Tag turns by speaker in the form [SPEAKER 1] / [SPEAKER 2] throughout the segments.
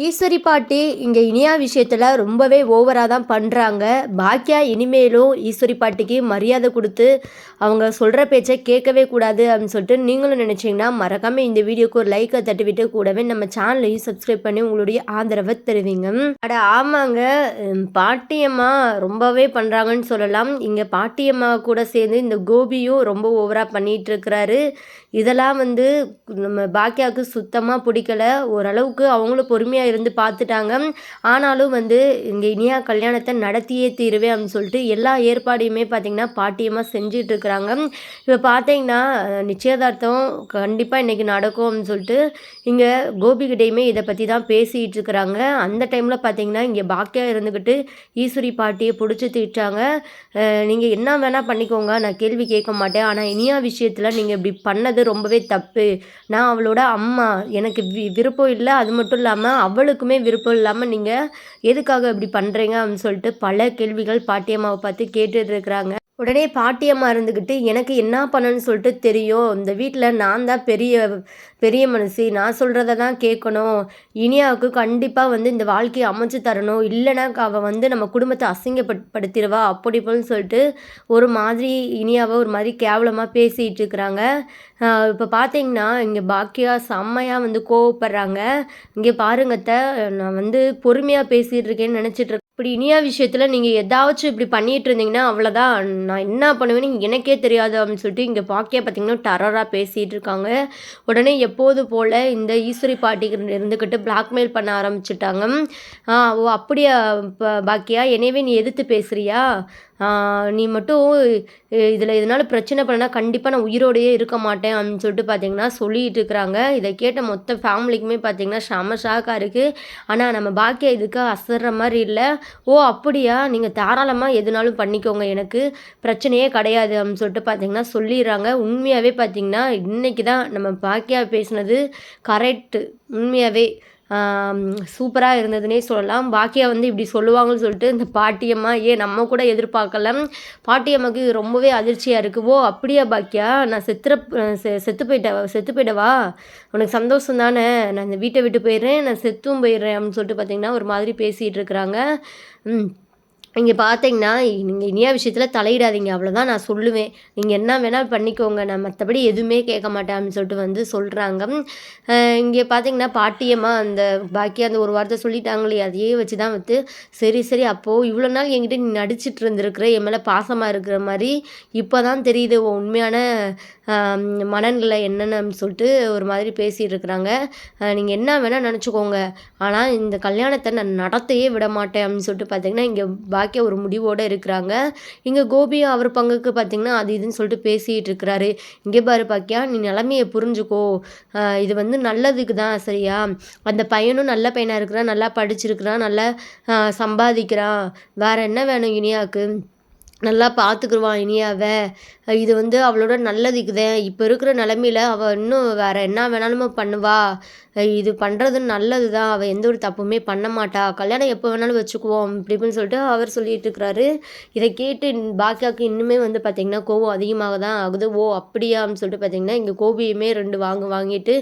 [SPEAKER 1] ஈஸ்வரி பாட்டி இங்கே இனியா விஷயத்தில் ரொம்பவே ஓவராக தான் பண்ணுறாங்க பாக்கியா இனிமேலும் ஈஸ்வரி பாட்டிக்கு மரியாதை கொடுத்து அவங்க சொல்கிற பேச்சை கேட்கவே கூடாது அப்படின்னு சொல்லிட்டு நீங்களும் நினச்சிங்கன்னா மறக்காமல் இந்த வீடியோக்கு ஒரு லைக்கை தட்டிவிட்டு கூடவே நம்ம சேனலையும் சப்ஸ்கிரைப் பண்ணி உங்களுடைய ஆதரவை தருவீங்க. அட ஆமாங்க. பாட்டியம்மா ரொம்பவே பண்ணுறாங்கன்னு சொல்லலாம். இங்கே பாட்டியம்மா கூட சேர்ந்து இந்த கோபியும் ரொம்ப ஓவராக பண்ணிகிட்டு இருக்கிறாரு. இதெல்லாம் வந்து நம்ம பாக்கியாவுக்கு சுத்தமாக பிடிக்கல. ஓரளவுக்கு அவங்களும் பொறுமையாக இருந்து பார்த்துட்டாங்க ஆனாலும் வந்து இங்கே இனியா கல்யாணத்தை நடத்தியே தீருவே அப்படின்னு சொல்லிட்டு எல்லா ஏற்பாடையுமே பார்த்திங்கன்னா பாட்டியமாக செஞ்சுட்டு இருக்கிறாங்க. இப்போ பார்த்தீங்கன்னா நிச்சயதார்த்தம் கண்டிப்பாக இன்றைக்கி நடக்கும் அப்படின்னு சொல்லிட்டு இங்கே கோபிகிட்டையுமே இதை பற்றி தான் பேசிகிட்டு இருக்கிறாங்க. அந்த டைமில் பார்த்தீங்கன்னா இங்கே பாக்கியா இருந்துக்கிட்டு ஈஸ்வரி பாட்டியை பிடிச்சி திட்டாங்க. நீங்கள் என்ன வேணால் பண்ணிக்கோங்க நான் கேள்வி கேட்க மாட்டேன். ஆனால் இனியா விஷயத்தில் நீங்கள் இப்படி பண்ணது ரொம்பவே தப்பு. நான் அவளோட அம்மா. எனக்கு வி விருப்பம் இல்லை. அது மட்டும் இல்லாமல் அவளுக்குமே விருப்பம் இல்லாமல் நீங்கள் எதுக்காக இப்படி பண்ணுறீங்க அப்படின்னு சொல்லிட்டு பல கேள்விகள் பாட்டியம்மாவை பார்த்து கேட்டுட்டு இருக்கிறாங்க. உடனே பாட்டியம்மா இருந்துக்கிட்டு எனக்கு என்ன பண்ணணும்னு சொல்லிட்டு தெரியும். இந்த வீட்டில் நான் தான் பெரிய பெரிய மனுஷி நான் சொல்கிறத தான் கேட்கணும். இனியாவுக்கு கண்டிப்பாக வந்து இந்த வாழ்க்கையை அமைச்சு தரணும். இல்லைனா அவள் வந்து நம்ம குடும்பத்தை அசிங்கப்படுத்திடுவா. அப்படி இப்படின்னு சொல்லிட்டு ஒரு மாதிரி இனியாவை ஒரு மாதிரி கேவலமாக பேசிகிட்டு இருக்கிறாங்க. இப்போ பார்த்தீங்கன்னா இங்கே பாக்கியா செம்மையாக வந்து கோவப்படுறாங்க. இங்கே பாருங்கத்த நான் வந்து பொறுமையாக பேசிகிட்டு இருக்கேன்னு நினச்சிட்டு இப்படி இனியா விஷயத்தில் நீங்கள் எதாச்சும் இப்படி பண்ணிட்டு இருந்தீங்கன்னா அவ்வளோதான் நான் என்ன பண்ணுவேன்னு எனக்கே தெரியாது அப்படின்னு சொல்லிட்டு இங்கே பாக்கியா பார்த்தீங்கன்னா டரராக பேசிகிட்டு இருக்காங்க. உடனே எப்போது போல் இந்த ஈஸ்வரி பாட்டிக்கு இருந்துக்கிட்டு பிளாக்மெயில் பண்ண ஆரம்பிச்சிட்டாங்க. ஆ, ஓ அப்படியா ப- பாக்கியா? என்னையவே நீ எதிர்த்து பேசுகிறியா நீ மட்டும் இதில் இதனால் பிரச்சனை பண்ணனா கண்டிப்பாக நான் உயிரோடையே இருக்க மாட்டேன் அப்படின்னு சொல்லிட்டு பார்த்தீங்கன்னா சொல்லிட்டு இருக்கிறாங்க. இதை கேட்ட மொத்த ஃபேமிலிக்குமே பார்த்தீங்கன்னா செம ஷாக்காக இருக்குது ஆனால் நம்ம பாக்கியா இதுக்கு அசர்ற மாதிரி இல்லை. ஓ அப்படியா? நீங்கள் தாராளமாக எதுனாலும் பண்ணிக்கோங்க. எனக்கு பிரச்சனையே கிடையாது அப்படின்னு சொல்லிட்டு பார்த்தீங்கன்னா சொல்லிடுறாங்க. உண்மையாகவே பார்த்தீங்கன்னா இன்றைக்கி தான் நம்ம பாக்கியா பேசினது கரெக்டு உண்மையாகவே சூப்பராக இருந்ததுன்னே சொல்லலாம். பாக்கியா வந்து இப்படி சொல்லுவாங்கன்னு சொல்லிட்டு இந்த பாட்டியம்மா ஏன் நம்ம கூட எதிர்பார்க்கல. பாட்டியம்மாக்கு ரொம்பவே அதிர்ச்சியாக இருக்குது ஓ அப்படியா பாக்கியா? நான் செத்துற செ செத்து போயிட்டவா செத்து போயிடவா? உனக்கு சந்தோஷம் தானே? நான் இந்த வீட்டை விட்டு போயிடுறேன். நான் செத்தும் போயிடுறேன். அப்படின்னு சொல்லிட்டு பார்த்தீங்கன்னா ஒரு மாதிரி பேசிகிட்டு இருக்கிறாங்க. ம். இங்கே பார்த்தீங்கன்னா நீங்கள் இனியா விஷயத்தில் தலையிடாதீங்க. அவ்வளோதான் நான் சொல்லுவேன். நீங்கள் என்ன வேணால் பண்ணிக்கோங்க. நான் மற்றபடி எதுவுமே கேட்க மாட்டேன் அப்படின்னு சொல்லிட்டு வந்து சொல்கிறாங்க இங்கே பார்த்தீங்கன்னா பாட்டியம்மா அந்த பாக்கி அந்த ஒரு வார்த்தை சொல்லிட்டாங்களே அதையே வச்சு தான் வந்து சரி சரி அப்போது இவ்வளோ நாள் என்கிட்ட நீ நடிச்சிட்டு இருந்திருக்கிற என் மேலே பாசமாக இருக்கிற மாதிரி இப்போ தான் தெரியுது உண்மையான மனநிலை என்னென்னு சொல்லிட்டு ஒரு மாதிரி பேசிகிட்டு இருக்கிறாங்க நீங்கள் என்ன வேணால் நினச்சிக்கோங்க. ஆனால் இந்த கல்யாணத்தை நான் நடத்தையே விட மாட்டேன் அப்படின்னு சொல்லிட்டு பார்த்தீங்கன்னா இங்கே பாக்கிய ஒரு முடிவோடு இருக்கிறாங்க. இங்கே கோபி அவர் பங்குக்கு பார்த்தீங்கன்னா அது இதுன்னு சொல்லிட்டு பேசிகிட்டு இருக்கிறாரு. இங்கே பாரு பாக்கியா நீ நிலமையை புரிஞ்சுக்கோ. இது வந்து நல்லதுக்கு தான் சரியா? அந்த பையனும் நல்ல பையனாக இருக்கிறான் நல்லா படிச்சிருக்கிறான் நல்லா சம்பாதிக்கிறான். வேற என்ன வேணும் இனியாவுக்கு நல்லா பார்த்துக்குருவான் இனியாவை இது வந்து அவளோட நல்லதுக்குதே இப்போ இருக்கிற நிலமையில அவள் இன்னும் வேற என்ன வேணாலுமே பண்ணுவா. இது பண்ணுறது நல்லது தான் அவள் எந்த ஒரு தப்புமே பண்ண மாட்டா. கல்யாணம் எப்போ வேணாலும் வச்சுக்குவோம் இப்படி இப்படின்னு சொல்லிட்டு அவர் சொல்லிட்டு இருக்கிறாரு. இதை கேட்டு பாக்கியாவுக்கு இன்னுமே வந்து பார்த்திங்கன்னா கோவம் அதிகமாக தான் ஆகுது. ஓ அப்படியான்னு சொல்லிட்டு பார்த்தீங்கன்னா இங்கே கோபியுமே ரெண்டு வாங்க வாங்கிட்டு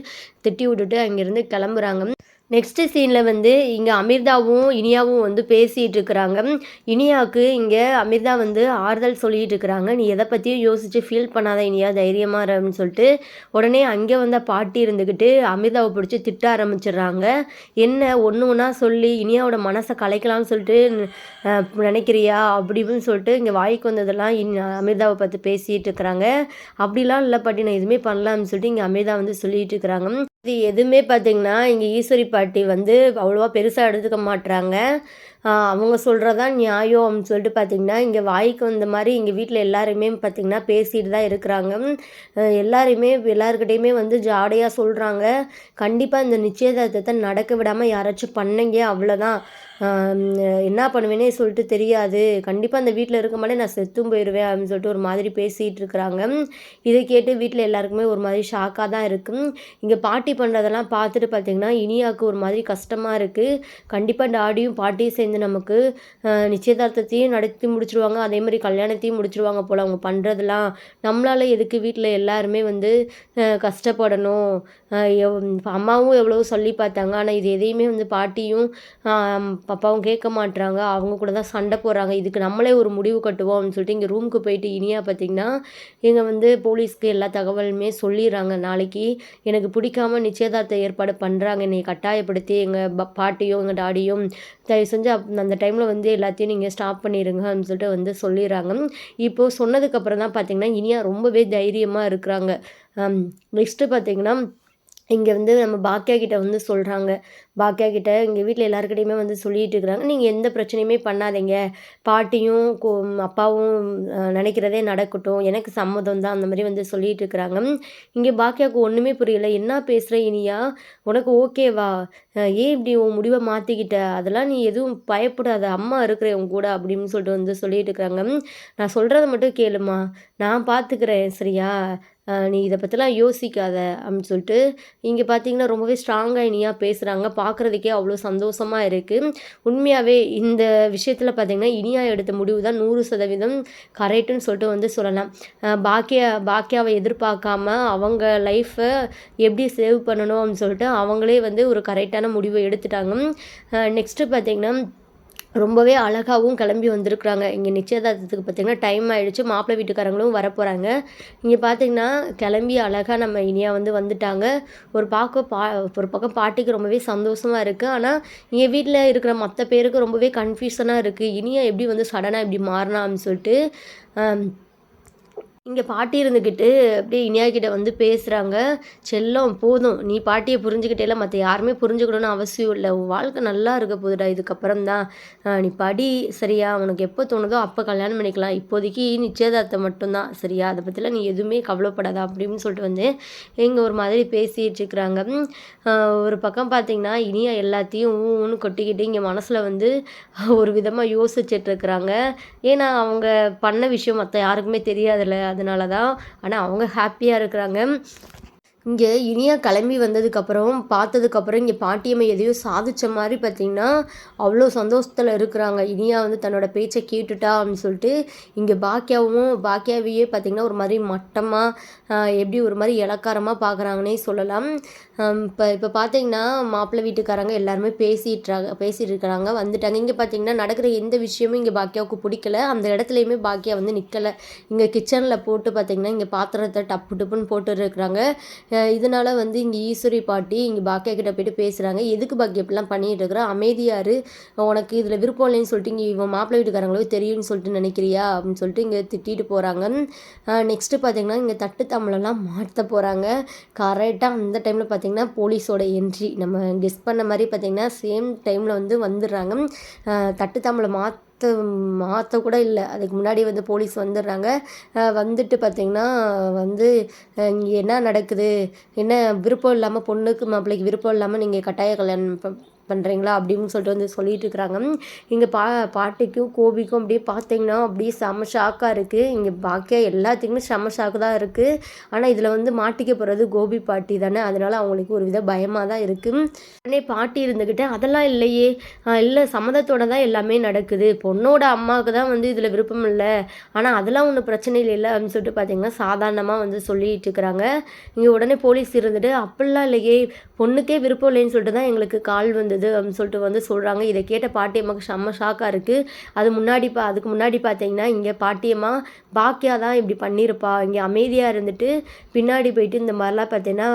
[SPEAKER 1] திட்டி விட்டுட்டு அங்கேருந்து கிளம்புறாங்க. நெக்ஸ்ட் சீனில் வந்து இங்கே அமிர்தாவும் இனியாவும் வந்து பேசிகிட்டு இருக்கிறாங்க. இனியாவுக்கு இங்கே அமிர்தா வந்து ஆறுதல் சொல்லிகிட்டு இருக்கிறாங்க. நீ எதை பற்றியும் யோசித்து ஃபீல் பண்ணாத இனியா தைரியமாக இரு அப்படின்னு சொல்லிட்டு உடனே அங்கே வந்த பாட்டி இருந்துக்கிட்டு அமிர்தாவை பிடிச்சி திட்ட ஆரம்பிச்சிடுறாங்க. என்ன ஒன்று ஒன்றா சொல்லி இனியாவோட மனசை கலைக்கலாம்னு சொல்லிட்டு நினைக்கிறியா அப்படின்னு சொல்லிட்டு இங்கே வாய்க்கு வந்ததெல்லாம் இன் அமிர்தாவை பார்த்து பேசிகிட்டு இருக்கிறாங்க. அப்படிலாம் இல்லை பாட்டி நான் எதுவுமே பண்ணலாம்னு சொல்லிட்டு இங்கே அமிர்தா வந்து சொல்லிகிட்டு இருக்கிறாங்க. இது எதுவுமே பார்த்தீங்கன்னா இங்கே ஈஸ்வரி பாட்டி வந்து அவ்வளோவா பெருசாக எடுத்துக்க மாட்டுறாங்க அவங்க சொல்கிறதான் நியாயம் அப்படின்னு சொல்லிட்டு பார்த்தீங்கன்னா இங்கே வாய்க்கு வந்த மாதிரி எங்கள் வீட்டில் எல்லாருமே பார்த்திங்கன்னா பேசிட்டு தான் இருக்கிறாங்க. எல்லாருமே எல்லாருக்கிட்டையுமே வந்து ஜாடையாக சொல்கிறாங்க கண்டிப்பாக இந்த நிச்சயதார்த்தத்தை நடக்க விடாமல் யாராச்சும் பண்ணீங்க அவ்வளோதான் என்ன பண்ணுவேனே சொல்லிட்டு தெரியாது. கண்டிப்பாக அந்த வீட்டில் இருக்க மாட்டே நான் செத்தும் போயிடுவேன் அப்படின்னு சொல்லிட்டு ஒரு மாதிரி பேசிகிட்டு இருக்கிறாங்க. இதை கேட்டு வீட்டில் எல்லாருக்குமே ஒரு மாதிரி ஷாக்காக தான் இருக்கும் இங்கே பாட்டி பண்ணுறதெல்லாம் பார்த்துட்டு பார்த்தீங்கன்னா இனியாவுக்கு ஒரு மாதிரி கஷ்டமாக இருக்குது கண்டிப்பாக டாடியும் பாட்டியும் சேர்ந்து வந்து நமக்கு நிச்சயதார்த்தத்தையும் நடத்தி முடிச்சிருவாங்க. அதே மாதிரி கல்யாணத்தையும் முடிச்சிருவாங்க போல் அவங்க பண்ணுறதெல்லாம் நம்மளால் எதுக்கு வீட்டில் எல்லாருமே வந்து கஷ்டப்படணும். அம்மாவும் எவ்வளோ சொல்லி பார்த்தாங்க. ஆனால் இது எதையுமே வந்து பாட்டியும் பாப்பாவும் கேட்க மாட்டுறாங்க அவங்க கூட தான் சண்டை போடுறாங்க. இதுக்கு நம்மளே ஒரு முடிவு கட்டுவோம் அப்படின்னு சொல்லிட்டு இங்கே ரூமுக்கு போயிட்டு இனியா பார்த்திங்கன்னா இங்கே வந்து போலீஸ்க்கு எல்லா தகவலுமே சொல்லிடுறாங்க. நாளைக்கு எனக்கு பிடிக்காம நிச்சயதார்த்த ஏற்பாடு பண்ணுறாங்க என்னை கட்டாயப்படுத்தி எங்கள் பாட்டியும் எங்கள் டாடியும் தயவு செஞ்சு அப் அந்த டைமில் வந்து எல்லாத்தையும் நீங்கள் ஸ்டாப் பண்ணிடுங்க அப்படின்னு சொல்லிட்டு வந்து சொல்லிடுறாங்க. இப்போது சொன்னதுக்கப்புறம் தான் பார்த்திங்கன்னா இனியா ரொம்பவே தைரியமாக இருக்கிறாங்க. நெக்ஸ்ட்டு பார்த்திங்கன்னா இங்கே வந்து நம்ம பாக்கியா கிட்ட வந்து சொல்கிறாங்க பாக்கியா கிட்ட எங்கள் வீட்டில் எல்லாருக்கிட்டையுமே வந்து சொல்லிகிட்டு இருக்கிறாங்க. நீங்கள் எந்த பிரச்சனையுமே பண்ணாதீங்க. பாட்டியும் கோ அப்பாவும் நினைக்கிறதே நடக்கட்டும். எனக்கு சம்மதம் தான். அந்த மாதிரி வந்து சொல்லிகிட்டு இருக்கிறாங்க. இங்கே பாக்கியாவுக்கு ஒன்றுமே புரியல. என்ன பேசுகிற இனியா? உனக்கு ஓகேவா ஏன் இப்படி உன் முடிவை மாற்றிக்கிட்ட அதெல்லாம் நீ எதுவும் பயப்படாத. அம்மா இருக்கிற உன் கூட அப்படின்னு சொல்லிட்டு வந்து சொல்லிட்டு இருக்கிறாங்க. நான் சொல்கிறத மட்டும் கேளுமா நான் பார்த்துக்கிறேன் சரியா? நீ இதை பற்றிலாம் யோசிக்காத அப்படின்னு சொல்லிட்டு இங்கே பார்த்தீங்கன்னா ரொம்பவே ஸ்ட்ராங்காக இனியாக பேசுகிறாங்க பார்க்குறதுக்கே அவ்வளோ சந்தோஷமாக இருக்குது உண்மையாகவே இந்த விஷயத்தில் பார்த்தீங்கன்னா இனியா எடுத்த முடிவு தான் நூறு சதவீதம் கரெக்டுன்னு சொல்லிட்டு வந்து சொல்லலாம். பாக்கியா பாக்கியாவை எதிர்பார்க்காம அவங்க லைஃப்பை எப்படி சேவ் பண்ணணும் அப்படின்னு சொல்லிட்டு அவங்களே வந்து ஒரு கரெக்டான முடிவை எடுத்துட்டாங்க. நெக்ஸ்ட்டு பார்த்திங்கன்னா ரொம்பவே அழகாகவும் கிளம்பி வந்திருக்குறாங்க. இங்கே நிச்சயதார்த்தத்துக்கு பார்த்திங்கன்னா டைம் ஆகிடுச்சு மாப்பிள்ளை வீட்டுக்காரங்களும் வரப்போகிறாங்க இங்கே பார்த்திங்கன்னா கிளம்பி அழகாக நம்ம இனியாக வந்து வந்துட்டாங்க. ஒரு பார்க்க பா ஒரு பக்கம் பாட்டிக்கு ரொம்பவே சந்தோஷமாக இருக்குது ஆனால் இங்கே வீட்டில் இருக்கிற மற்ற பேருக்கு ரொம்பவே கன்ஃபியூஷனாக இருக்குது இனியா எப்படி வந்து சடனாக இப்படி மாறினா அப்படின்னு சொல்லிட்டு இங்கே பாட்டி இருந்துக்கிட்டு அப்படியே இனியா கிட்ட வந்து பேசுகிறாங்க செல்லம் போதும். நீ பாட்டியை புரிஞ்சுக்கிட்டே மற்ற யாருமே புரிஞ்சுக்கணும்னு அவசியம் இல்லை. உன் வாழ்க்கை நல்லா இருக்க போதுடா இதுக்கப்புறம் தான். நீ படி. சரியா? உனக்கு எப்போ தோணுதோ அப்போ கல்யாணம் பண்ணிக்கலாம். இப்போதைக்கு நிச்சயதார்த்தம் மட்டும்தான் சரியா? அதை பற்றிலாம் நீ எதுவுமே கவலைப்படாதா. அப்படின்னு சொல்லிட்டு வந்து எங்கள் ஒரு மாதிரி பேசிகிட்டு இருக்கிறாங்க. ஒரு பக்கம் பார்த்தீங்கன்னா இனியா எல்லாத்தையும் ஊன்னு கொட்டிக்கிட்டு இங்கே மனசில் வந்து ஒரு விதமாக யோசிச்சுட்டு இருக்கிறாங்க. ஏன்னா அவங்க பண்ண விஷயம் மற்ற யாருக்குமே தெரியாதுல்ல. அதனால தான் ஆனால் அவங்க ஹாப்பியாக இருக்கிறாங்க. இங்கே இனியா கிளம்பி வந்ததுக்கப்புறம் பார்த்ததுக்கப்புறம் இங்கே பாட்டியம்மை எதையோ சாதித்த மாதிரி பார்த்திங்கன்னா அவ்வளோ சந்தோஷத்தில் இருக்கிறாங்க. இனியா வந்து தன்னோட பேச்சை கேட்டுட்டா அப்படின்னு சொல்லிட்டு இங்கே பாக்கியாவும் பாக்கியாவையே பார்த்திங்கன்னா ஒரு மாதிரி மட்டமாக எப்படி ஒரு மாதிரி இலக்காரமாக பார்க்குறாங்கன்னே சொல்லலாம். இப்போ இப்போ பார்த்தீங்கன்னா மாப்பிள்ளை வீட்டுக்காரங்க எல்லாருமே பேசிட்டுறாங்க பேசிகிட்டு இருக்கிறாங்க வந்துட்டாங்க. இங்கே பார்த்தீங்கன்னா நடக்கிற எந்த விஷயமும் இங்கே பாக்கியாவுக்கு பிடிக்கல. அந்த இடத்துலையுமே பாக்கியா வந்து நிற்கலை இங்கே கிச்சனில் போட்டு பார்த்திங்கன்னா இங்கே பாத்திரத்தை டப்பு டப்புன்னு போட்டு இருக்கிறாங்க இதனால் வந்து இங்கே ஈஸ்வரி பாட்டி இங்கே பாக்கியா கிட்ட போயிட்டு பேசுகிறாங்க எதுக்கு பாக்கியா இப்படிலாம் பண்ணிகிட்டு இருக்கிற அமைதியாரு உனக்கு இதில் விருப்பம் இல்லைன்னு சொல்லிட்டு இங்கே இவன் மாப்பிள்ளை வீட்டுக்காரங்களோ தெரியும்னு சொல்லிட்டு நினைக்கிறியா? அப்படின்னு சொல்லிட்டு இங்கே திட்டிட்டு போகிறாங்க நெக்ஸ்ட்டு பார்த்தீங்கன்னா இங்கே தட்டு தமிழெல்லாம் மாற்ற போகிறாங்க கரெக்டாக அந்த டைமில் பார்த்திங்கன்னா பார்த்திங்கன்னா போலீஸோட என்ட்ரி நம்ம கெஸ் பண்ண மாதிரி பார்த்திங்கன்னா சேம் டைமில் வந்து வந்துடுறாங்க. தட்டு தாம்பளை மாற்ற மாற்ற கூட இல்லை. அதுக்கு முன்னாடி வந்து போலீஸ் வந்துடுறாங்க. வந்துட்டு பார்த்திங்கன்னா வந்து இங்கே என்ன நடக்குது? என்ன விருப்பம் இல்லாமல் பொண்ணுக்கு மாப்பிள்ளைக்கு விருப்பம் இல்லாமல் நீங்கள் கட்டாய கல்யாணம் பண்ணுறீங்களா அப்படின்னு சொல்லிட்டு வந்து சொல்லிட்டு இருக்கிறாங்க. இங்கே பா பாட்டிக்கும் கோபிக்கும் அப்படியே பார்த்தீங்கன்னா அப்படியே செம ஷாக்காக இருக்குது இங்கே பாக்கியா எல்லாத்துக்குமே செம ஷாக்கு தான் இருக்குது ஆனால் இதில் வந்து மாட்டிக்க போகிறது கோபி பாட்டி தானே. அதனால் அவங்களுக்கு ஒரு வித பயமாக தான் இருக்குது உடனே பாட்டி இருந்துக்கிட்டு அதெல்லாம் இல்லையே. இல்லை சம்மதத்தோட தான் எல்லாமே நடக்குது. பொண்ணோட அம்மாவுக்கு தான் வந்து இதில் விருப்பம் இல்லை. ஆனால் அதெல்லாம் ஒன்றும் பிரச்சனை இல்லை அப்படின்னு சொல்லிட்டு பார்த்தீங்கன்னா சாதாரணமாக வந்து சொல்லிட்டு இருக்கிறாங்க. இங்கே உடனே போலீஸ் இருந்துட்டு அப்படிலாம் இல்லையே. பொண்ணுக்கே விருப்பம் இல்லைன்னு சொல்லிட்டு தான் எங்களுக்கு கால் வந்து இருந்தது அப்படின்னு சொல்லிட்டு வந்து சொல்கிறாங்க இதை கேட்ட பாட்டியம்மாக்கு செம்ம ஷாக்காக இருக்குது அது முன்னாடி பா அதுக்கு முன்னாடி பார்த்தீங்கன்னா இங்கே பாட்டியம்மா பாக்கியா தான் இப்படி பண்ணியிருப்பா இங்கே அமைதியாக இருந்துட்டு பின்னாடி போயிட்டு இந்த மாதிரிலாம் பார்த்தீங்கன்னா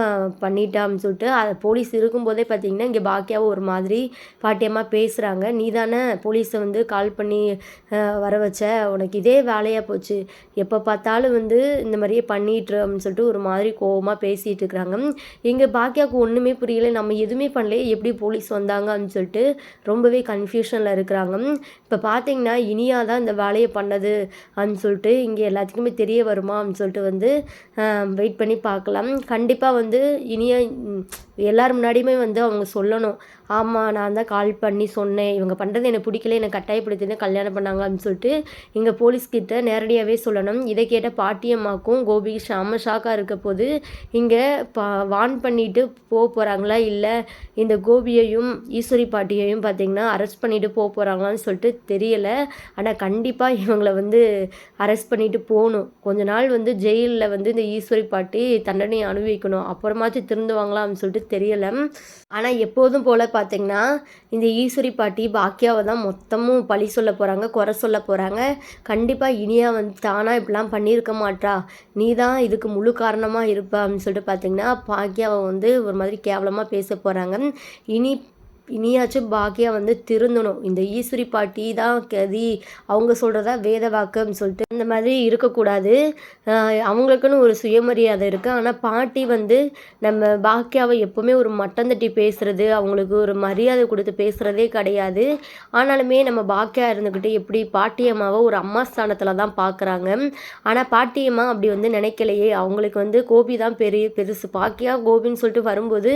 [SPEAKER 1] பண்ணிட்டா அப்படின்னு சொல்லிட்டு அது போலீஸ் இருக்கும்போதே பார்த்தீங்கன்னா இங்கே பாக்கியாவும் ஒரு மாதிரி பாட்டியம்மா பேசுகிறாங்க நீ தானே போலீஸை வந்து கால் பண்ணி வர வச்ச? உனக்கு இதே வேலையாக போச்சு. எப்போ பார்த்தாலும் வந்து இந்த மாதிரியே பண்ணிட்டு அப்படின்னு சொல்லிட்டு ஒரு மாதிரி கோபமாக பேசிகிட்டு இருக்கிறாங்க இங்கே பாக்கியாவுக்கு ஒன்றுமே புரியல. நம்ம எதுவுமே பண்ணல எப்படி போலீஸ் வந்தால் வந்தாங்கன்னு சொல்லிட்டு ரொம்பவே கன்ஃபியூஷனில் இருக்கிறாங்க. இப்போ பார்த்தீங்கன்னா இனியா தான் இந்த வேலையை பண்ணது அப்படின்னு சொல்லிட்டு இங்கே எல்லாத்துக்குமே தெரிய வருமா அப்படின்னு சொல்லிட்டு வந்து வெயிட் பண்ணி பார்க்கலாம். கண்டிப்பாக வந்து இனியா எல்லார் முன்னாடியுமே வந்து அவங்க சொல்லணும். ஆமாம் நான் தான் கால் பண்ணி சொன்னேன். இவங்க பண்ணுறது எனக்கு பிடிக்கல என்னை கட்டாயப்படுத்தி தான் கல்யாணம் பண்ணாங்க அப்படின்னு சொல்லிட்டு இங்கே போலீஸ்கிட்ட நேரடியாகவே சொல்லணும். இதை கேட்ட பாட்டியம்மாக்கும் கோபி செம்ம ஷாக்காக இருக்க போது இங்கே பா வான் பண்ணிட்டு போக போகிறாங்களா இல்லை இந்த கோபியையும் ஈஸ்வரி பாட்டியையும் பார்த்திங்கன்னா அரெஸ்ட் பண்ணிட்டு போக போகிறாங்களான்னு சொல்லிட்டு தெரியலை. ஆனால் கண்டிப்பாக இவங்களை வந்து அரெஸ்ட் பண்ணிட்டு போகணும். கொஞ்ச நாள் வந்து ஜெயிலில் வந்து இந்த ஈஸ்வரி பாட்டி தண்டனையை அனுபவிக்கணும். அப்புறமாச்சும் திருந்துவாங்களான்னு சொல்லிட்டு தெரியலை. ஆனால் எப்போதும் போல் பார்த்தீங்கன்னா இந்த ஈஸ்வரி பாட்டி பாக்கியாவை தான் மொத்தமும் பழி சொல்ல போகிறாங்க குறை சொல்ல போகிறாங்க கண்டிப்பாக இனியா வந்து தானாக இப்படிலாம் பண்ணியிருக்க மாட்டா நீ தான் இதுக்கு முழு காரணமாக இருப்ப அப்படின்னு சொல்லிட்டு பார்த்தீங்கன்னா பாக்கியாவை வந்து ஒரு மாதிரி கேவலமாக பேச போகிறாங்க இனி இனியாச்சும் பாக்கியா வந்து திருந்தணும். இந்த ஈஸ்வரி பாட்டி தான் கதி. அவங்க சொல்கிறதா வேத வாக்குன்னு சொல்லிட்டு இந்த மாதிரி இருக்கக்கூடாது. அவங்களுக்குன்னு ஒரு சுயமரியாதை இருக்குது ஆனால் பாட்டி வந்து நம்ம பாக்கியாவை எப்போவுமே ஒரு மட்டம் தட்டி பேசுகிறது அவங்களுக்கு ஒரு மரியாதை கொடுத்து பேசுகிறதே கிடையாது. ஆனாலுமே நம்ம பாக்கியா இருந்துக்கிட்டு எப்படி பாட்டியம்மாவை ஒரு அம்மா ஸ்தானத்தில் தான் பார்க்குறாங்க ஆனால் பாட்டியம்மா அப்படி வந்து நினைக்கலையே. அவங்களுக்கு வந்து கோபி தான் பெரிய பெருசு. பாக்கியா கோபின்னு சொல்லிட்டு வரும்போது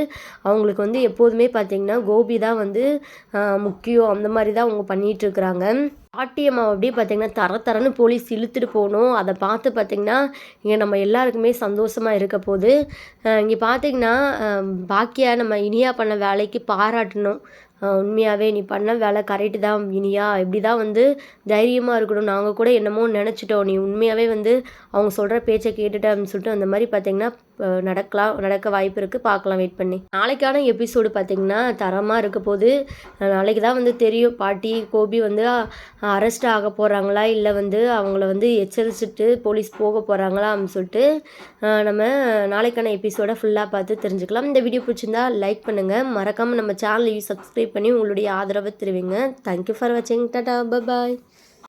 [SPEAKER 1] அவங்களுக்கு வந்து எப்போதுமே பார்த்திங்கன்னா கோபி தான் வந்து முக்கியம். அந்த மாதிரி தான் அவங்க பண்ணிகிட்ருக்குறாங்க பாட்டியம்மா அப்படியே பார்த்திங்கன்னா தர தரன்னு போலீஸ் இழுத்துட்டு போகணும். அதை பார்த்து பார்த்திங்கன்னா இங்கே நம்ம எல்லாருக்குமே சந்தோஷமாக இருக்க போது இங்கே பார்த்திங்கன்னா பாக்கியா நம்ம இனியா பண்ண வேலைக்கு பாராட்டணும். உண்மையாகவே நீ பண்ண வேலை கரெக்டு தான் இனியா. இப்படி தான் வந்து தைரியமாக இருக்கணும். நாங்கள் கூட என்னமோ நினச்சிட்டோம். நீ உண்மையாகவே வந்து அவங்க சொல்கிற பேச்சை கேட்டுட்ட அப்படின்னு சொல்லிட்டு அந்த மாதிரி பார்த்திங்கன்னா நடக்கலாம் நடக்க வாய்ப்பு இருக்குது பார்க்கலாம் வெயிட் பண்ணி. நாளைக்கான எபிசோடு பார்த்திங்கன்னா தரமாக இருக்க போது நாளைக்கு தான் வந்து தெரியும். பாட்டி கோபி வந்து அரெஸ்ட் ஆக போகிறாங்களா இல்லை வந்து அவங்கள வந்து எச்சரிச்சுட்டு போலீஸ் போக போகிறாங்களா அப்படின்னு சொல்லிட்டு நம்ம நாளைக்கான எபிசோடை ஃபுல்லாக பார்த்து தெரிஞ்சுக்கலாம். இந்த வீடியோ பிடிச்சிருந்தா லைக் பண்ணுங்கள் மறக்காமல் நம்ம சேனலையும் சப்ஸ்கிரைப் பண்ணி உங்களுடைய ஆதரவை தெரிவிங்க. தேங்க்யூ ஃபார் வாட்சிங் டாடா பாய்